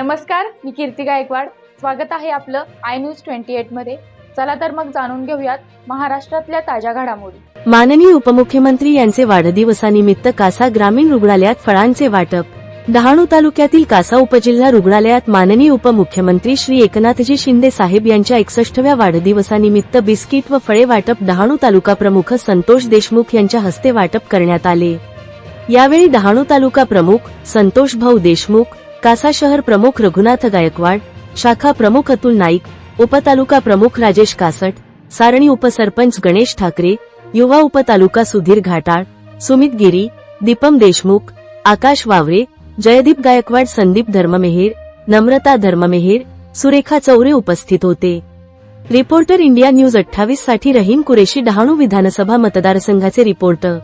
नमस्कार मी कीर्ती गायकवाड. स्वागत आहे आपलं आय न्यूज ट्वेंटी एटमध्ये. चला तर मग जाणून घेऊयात महाराष्ट्रातल्या ताज्या घडामोडी. माननीय उपमुख्यमंत्री यांचे वाढदिवसानिमित्त कासा ग्रामीण रुग्णालयात फळांचे वाटप. डहाणू तालुक्यातील कासा उपजिल्हा रुग्णालयात माननीय उपमुख्यमंत्री श्री एकनाथजी शिंदे साहेब यांच्या एकसष्टव्या वाढदिवसानिमित्त बिस्किट व फळे वाटप डहाणू तालुका प्रमुख संतोष देशमुख यांच्या हस्ते वाटप करण्यात आले. यावेळी डहाणू तालुका प्रमुख संतोष भाऊ देशमुख कासा शहर प्रमुख रघुनाथ गायकवाड शाखा प्रमुख अतुल नाईक उपतालुका प्रमुख राजेश कासट सारणी उपसरपंच गणेश ठाकरे युवा उपतालुका सुधीर घाटाळ सुमित गिरी दीपम देशमुख आकाश वावरे जयदीप गायकवाड संदीप धर्ममेहेर नम्रता धर्ममेहेर सुरेखा चौरे उपस्थित होते. रिपोर्टर इंडिया न्यूज अठ्ठावीससाठी रहीम कुरेशी डहाणू विधानसभा मतदारसंघाचे रिपोर्टर.